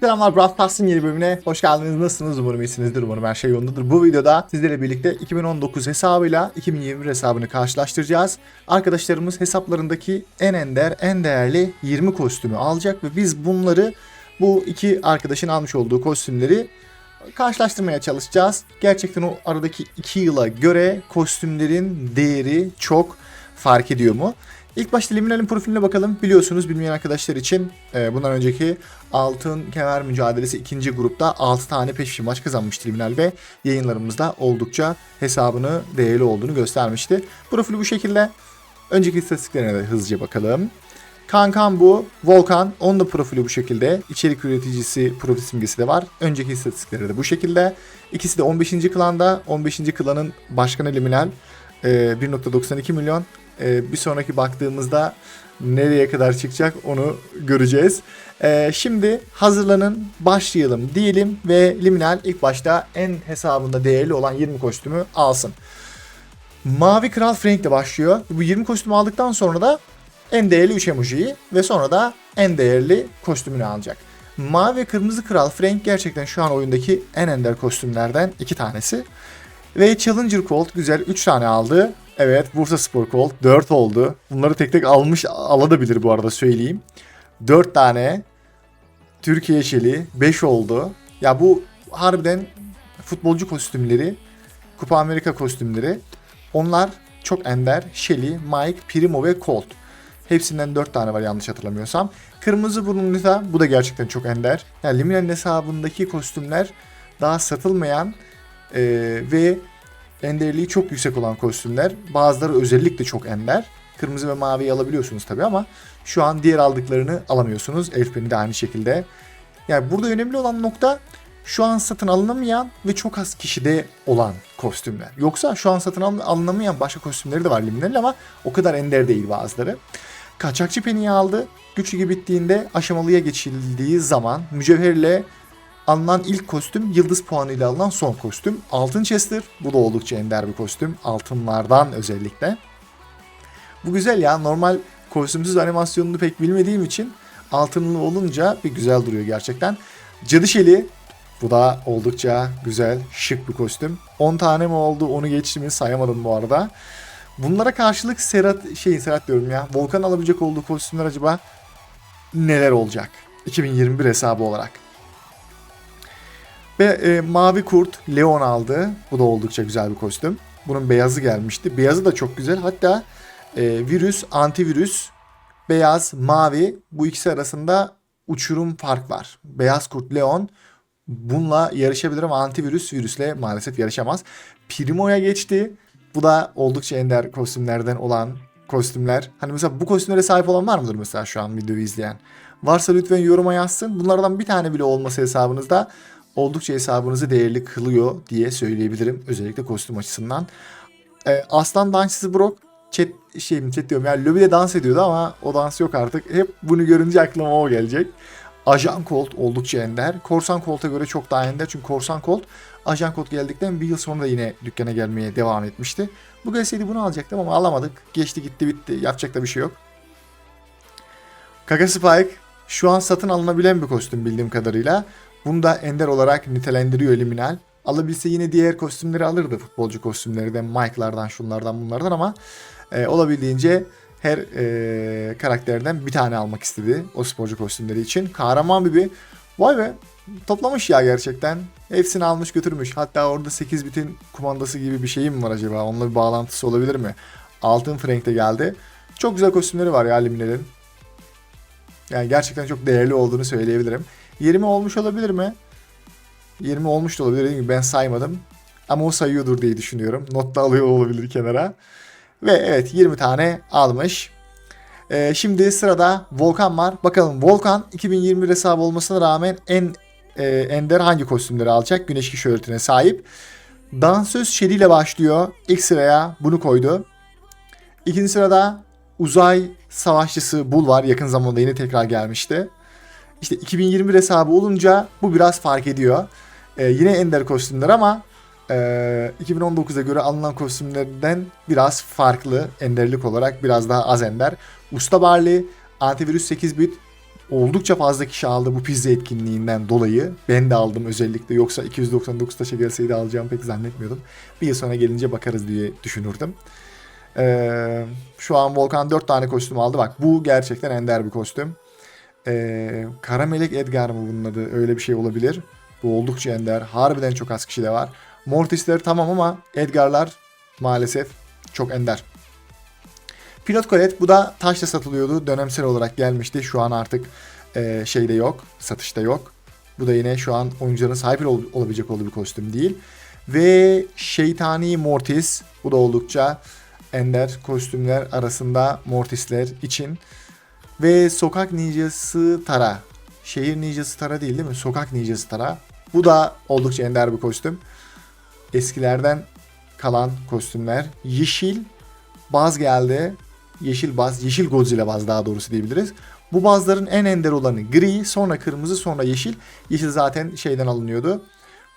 Selamlar Brawl Pass'ın yeni bölümüne hoş geldiniz. Nasılsınız? Umarım iyisinizdir. Umarım her şey yolundadır. Bu videoda sizlerle birlikte 2019 hesabıyla 2021 hesabını karşılaştıracağız. Arkadaşlarımız hesaplarındaki en ender, en değerli 20 kostümü alacak ve biz bunları bu iki arkadaşın almış olduğu kostümleri karşılaştırmaya çalışacağız. Gerçekten o aradaki 2 yıla göre kostümlerin değeri çok fark ediyor mu? İlk başta Liminal'in profiline bakalım. Biliyorsunuz bilmeyen arkadaşlar için e, bundan önceki Altın Kemer Mücadelesi ikinci grupta 6 tane peş peşe maç kazanmıştı Liminal ve yayınlarımızda oldukça hesabını değerli olduğunu göstermişti. Profili bu şekilde. Önceki istatistiklerine de hızlıca bakalım. Kankan bu. Volkan. Onun da profili bu şekilde. İçerik üreticisi profil simgesi de var. Önceki istatistikleri de bu şekilde. İkisi de 15. klanda. 15. klanın başkanı Liminal. E, 1.92 milyon. E, bir sonraki baktığımızda nereye kadar çıkacak onu göreceğiz. E, şimdi hazırlanın başlayalım diyelim ve Liminal ilk başta en hesabında değerli olan 20 kostümü alsın. Mavi Kral Frank ile başlıyor. Bu 20 kostümü aldıktan sonra da en değerli 3 emojiyi ve sonra da en değerli kostümünü alacak. Mavi ve Kırmızı Kral Frank gerçekten şu an oyundaki en ender kostümlerden iki tanesi. Ve Challenger Colt güzel 3 tane aldı. Evet Bursa Spor Colt 4 oldu. Bunları tek tek almış alabilir bu arada söyleyeyim. 4 tane Türkiye Şeli 5 oldu. Ya bu harbiden futbolcu kostümleri, Kupa Amerika kostümleri. Onlar çok ender. Shelly, Mike, Primo ve Colt. Hepsinden 4 tane var yanlış hatırlamıyorsam. Kırmızı burunlu da bu da gerçekten çok ender. Yani Liminal'in hesabındaki kostümler daha satılmayan e, ve enderliği çok yüksek olan kostümler. Bazıları özellikle çok ender. Kırmızı ve maviyi alabiliyorsunuz tabi ama şu an diğer aldıklarını alamıyorsunuz. Elfpen'i de aynı şekilde. Yani burada önemli olan nokta şu an satın alınamayan ve çok az kişide olan kostümler. Yoksa şu an satın alın- alınamayan başka kostümleri de var Liminal'in ama o kadar ender değil bazıları. Kaçakçı Penny'i aldı. Güç ligi bittiğinde aşamalıya geçildiği zaman mücevherle alınan ilk kostüm yıldız puanıyla alınan son kostüm. Altın Chester. Bu da oldukça ender bir kostüm. Altınlardan özellikle. Bu güzel ya. Normal kostümsüz animasyonunu pek bilmediğim için altınlı olunca bir güzel duruyor gerçekten. Cadı Şeli. Bu da oldukça güzel, şık bir kostüm. 10 tane mi oldu onu geçti mi sayamadım bu arada. Bunlara karşılık Serhat, şey Serhat diyorum ya. Volkan alabilecek olduğu kostümler acaba neler olacak? 2021 hesabı olarak. Ve e, Mavi Kurt Leon aldı. Bu da oldukça güzel bir kostüm. Bunun beyazı gelmişti. Beyazı da çok güzel. Hatta e, virüs, antivirüs, beyaz, mavi bu ikisi arasında uçurum fark var. Beyaz Kurt Leon bununla yarışabilir ama antivirüs virüsle maalesef yarışamaz. Primo'ya geçti. Bu da oldukça ender kostümlerden olan kostümler. Hani mesela bu kostümlere sahip olan var mıdır mesela şu an videoyu izleyen? Varsa lütfen yoruma yazsın. Bunlardan bir tane bile olması hesabınızda oldukça hesabınızı değerli kılıyor diye söyleyebilirim. Özellikle kostüm açısından. Ee, Aslan Dansçısı Brock chat, şey mi chat diyorum yani lobide dans ediyordu ama o dans yok artık. Hep bunu görünce aklıma o gelecek. Ajan Colt oldukça ender. Korsan Colt'a göre çok daha ender. Çünkü Korsan Colt Ajan Colt geldikten bir yıl sonra da yine dükkana gelmeye devam etmişti. Bu gelseydi bunu alacaktım ama alamadık. Geçti gitti bitti. Yapacak da bir şey yok. Kaka Spike şu an satın alınabilen bir kostüm bildiğim kadarıyla. Bunu da ender olarak nitelendiriyor Liminal. Alabilse yine diğer kostümleri alırdı. Futbolcu kostümleri de Mike'lardan şunlardan bunlardan ama e, olabildiğince her e, karakterden bir tane almak istedi o sporcu kostümleri için. Kahraman Bibi vay be toplamış ya gerçekten. Hepsini almış götürmüş. Hatta orada 8 bitin kumandası gibi bir şey mi var acaba? Onunla bir bağlantısı olabilir mi? Altın Frank de geldi. Çok güzel kostümleri var ya Liminal'in. Yani gerçekten çok değerli olduğunu söyleyebilirim. 20 olmuş olabilir mi? 20 olmuş da olabilir. Dediğim gibi ben saymadım. Ama o sayıyordur diye düşünüyorum. Not da alıyor olabilir kenara. Ve evet 20 tane almış. Ee, şimdi sırada Volkan var. Bakalım Volkan 2021 hesabı olmasına rağmen en e, ender hangi kostümleri alacak? Güneş tişörtüne sahip. Dansöz Şeli ile başlıyor. İlk sıraya bunu koydu. İkinci sırada uzay savaşçısı Bul var. Yakın zamanda yine tekrar gelmişti. İşte 2021 hesabı olunca bu biraz fark ediyor. Ee, yine ender kostümler ama e, 2019'a göre alınan kostümlerden biraz farklı enderlik olarak biraz daha az ender. Usta Barley, antivirüs 8 bit oldukça fazla kişi aldı bu pizza etkinliğinden dolayı. Ben de aldım özellikle. Yoksa 299 taşa gelseydi alacağımı pek zannetmiyordum. Bir yıl sonra gelince bakarız diye düşünürdüm. Ee, şu an Volkan 4 tane kostüm aldı. Bak bu gerçekten ender bir kostüm. Ee, Kara Melek Edgar mı bunun adı? Öyle bir şey olabilir. Bu oldukça ender. Harbiden çok az kişi de var. Mortis'ler tamam ama Edgar'lar maalesef çok ender. Pilot Colette bu da taşla satılıyordu. Dönemsel olarak gelmişti. Şu an artık e, şeyde yok. Satışta yok. Bu da yine şu an oyuncuların sahip ol- olabilecek olduğu bir kostüm değil. Ve Şeytani Mortis. Bu da oldukça ender kostümler arasında Mortis'ler için. Ve Sokak Ninjası Tara. Şehir Ninjası Tara değil değil mi? Sokak Ninjası Tara. Bu da oldukça ender bir kostüm. Eskilerden kalan kostümler. Yeşil baz geldi. Yeşil baz, yeşil Godzilla baz daha doğrusu diyebiliriz. Bu bazların en ender olanı gri, sonra kırmızı, sonra yeşil. Yeşil zaten şeyden alınıyordu.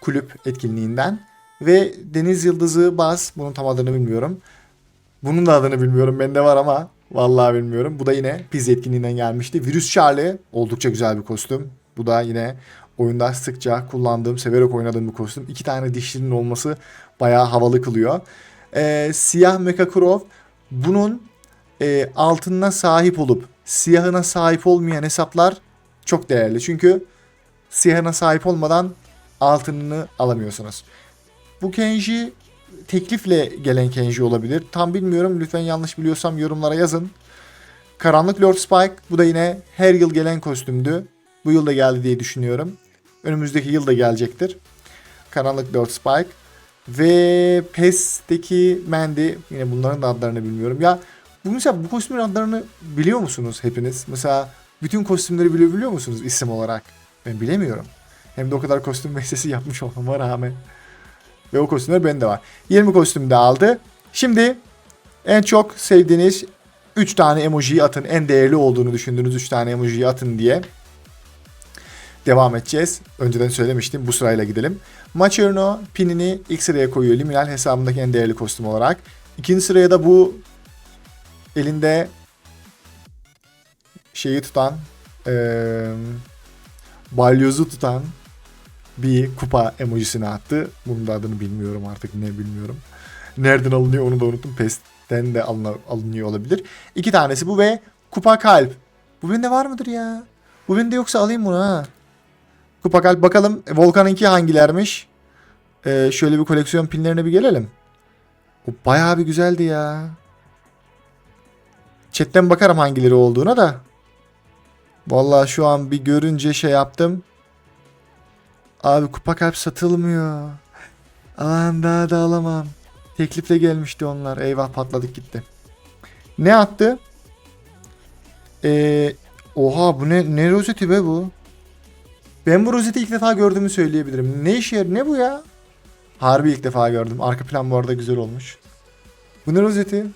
Kulüp etkinliğinden. Ve Deniz Yıldızı baz, bunun tam adını bilmiyorum. Bunun da adını bilmiyorum. Bende var ama vallahi bilmiyorum. Bu da yine Pizza etkinliğinden gelmişti. Virüs Charlie oldukça güzel bir kostüm. Bu da yine oyunda sıkça kullandığım, severek oynadığım bir kostüm. İki tane dişlinin olması bayağı havalı kılıyor. Ee, siyah Mecha Crow bunun e, altınına sahip olup siyahına sahip olmayan hesaplar çok değerli. Çünkü siyahına sahip olmadan altınını alamıyorsunuz. Bu Kenji teklifle gelen Kenji olabilir. Tam bilmiyorum. Lütfen yanlış biliyorsam yorumlara yazın. Karanlık Lord Spike. Bu da yine her yıl gelen kostümdü. Bu yıl da geldi diye düşünüyorum. Önümüzdeki yıl da gelecektir. Karanlık Lord Spike. Ve PES'teki Mandy. Yine bunların da adlarını bilmiyorum. Ya bu mesela bu kostümün adlarını biliyor musunuz hepiniz? Mesela bütün kostümleri biliyor, musunuz isim olarak? Ben bilemiyorum. Hem de o kadar kostüm meselesi yapmış olmama rağmen. Ve o kostümler bende var. 20 kostüm de aldı. Şimdi en çok sevdiğiniz 3 tane emojiyi atın. En değerli olduğunu düşündüğünüz 3 tane emojiyi atın diye devam edeceğiz. Önceden söylemiştim. Bu sırayla gidelim. Macherno pinini ilk sıraya koyuyor. Liminal hesabındaki en değerli kostüm olarak. İkinci sıraya da bu elinde şeyi tutan eee balyozu tutan bir kupa emojisini attı. Bunun da adını bilmiyorum artık ne bilmiyorum. Nereden alınıyor onu da unuttum. Pest'ten de alınıyor olabilir. İki tanesi bu ve kupa kalp. Bu bende var mıdır ya? Bu bende yoksa alayım bunu ha. Kupa kalp bakalım. Volkan'ınki hangilermiş? Ee, şöyle bir koleksiyon pinlerine bir gelelim. O bayağı bir güzeldi ya. Chatten bakarım hangileri olduğuna da. Vallahi şu an bir görünce şey yaptım. Abi kupa kalp satılmıyor. Aman daha da alamam. Teklifle gelmişti onlar. Eyvah patladık gitti. Ne attı? Ee, oha bu ne, ne rozeti be bu? Ben bu rozeti ilk defa gördüğümü söyleyebilirim. Ne işe yarıyor? Ne bu ya? Harbi ilk defa gördüm. Arka plan bu arada güzel olmuş. Bu ne rozeti?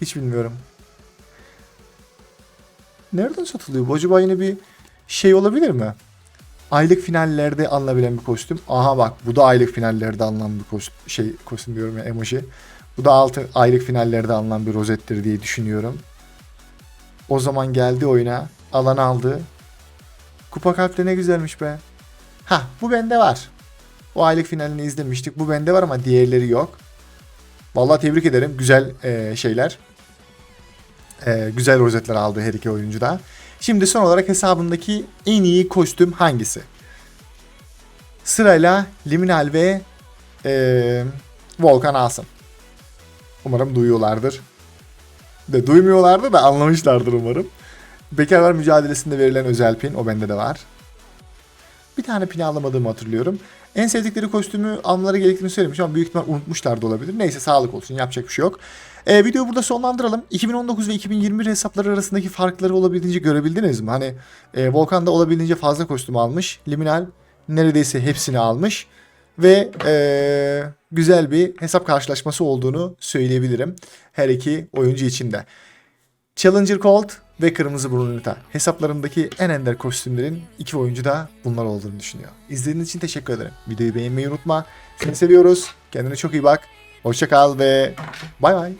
Hiç bilmiyorum. Nereden satılıyor? Bu acaba yine bir şey olabilir mi? Aylık finallerde alınabilen bir kostüm. Aha bak bu da aylık finallerde alınan bir kostüm. Şey kostüm diyorum ya emoji. Bu da altı aylık finallerde alınan bir rozettir diye düşünüyorum. O zaman geldi oyuna. Alan aldı. Kupa kalpte ne güzelmiş be. Ha bu bende var. O aylık finalini izlemiştik. Bu bende var ama diğerleri yok. Vallahi tebrik ederim. Güzel e, şeyler. E, güzel rozetler aldı her iki oyuncu da. Şimdi son olarak hesabındaki en iyi kostüm hangisi? Sırayla Liminal ve e, Volkan alsın. Umarım duyuyorlardır. De duymuyorlardı da anlamışlardır umarım. Bekarlar mücadelesinde verilen özel pin o bende de var. Bir tane pin alamadığımı hatırlıyorum. En sevdikleri kostümü almaları gerektiğini söylemiş ama büyük ihtimal unutmuşlar da olabilir. Neyse sağlık olsun yapacak bir şey yok. Ee, videoyu burada sonlandıralım. 2019 ve 2021 hesapları arasındaki farkları olabildiğince görebildiniz mi? Hani e, Volkan da olabildiğince fazla kostüm almış. Liminal neredeyse hepsini almış. Ve e, güzel bir hesap karşılaşması olduğunu söyleyebilirim. Her iki oyuncu için de. Challenger Colt ve Kırmızı Burun Ünita. Hesaplarımdaki en ender kostümlerin iki oyuncu da bunlar olduğunu düşünüyor. İzlediğiniz için teşekkür ederim. Videoyu beğenmeyi unutma. Seni seviyoruz. Kendine çok iyi bak. Hoşça kal ve bay bay.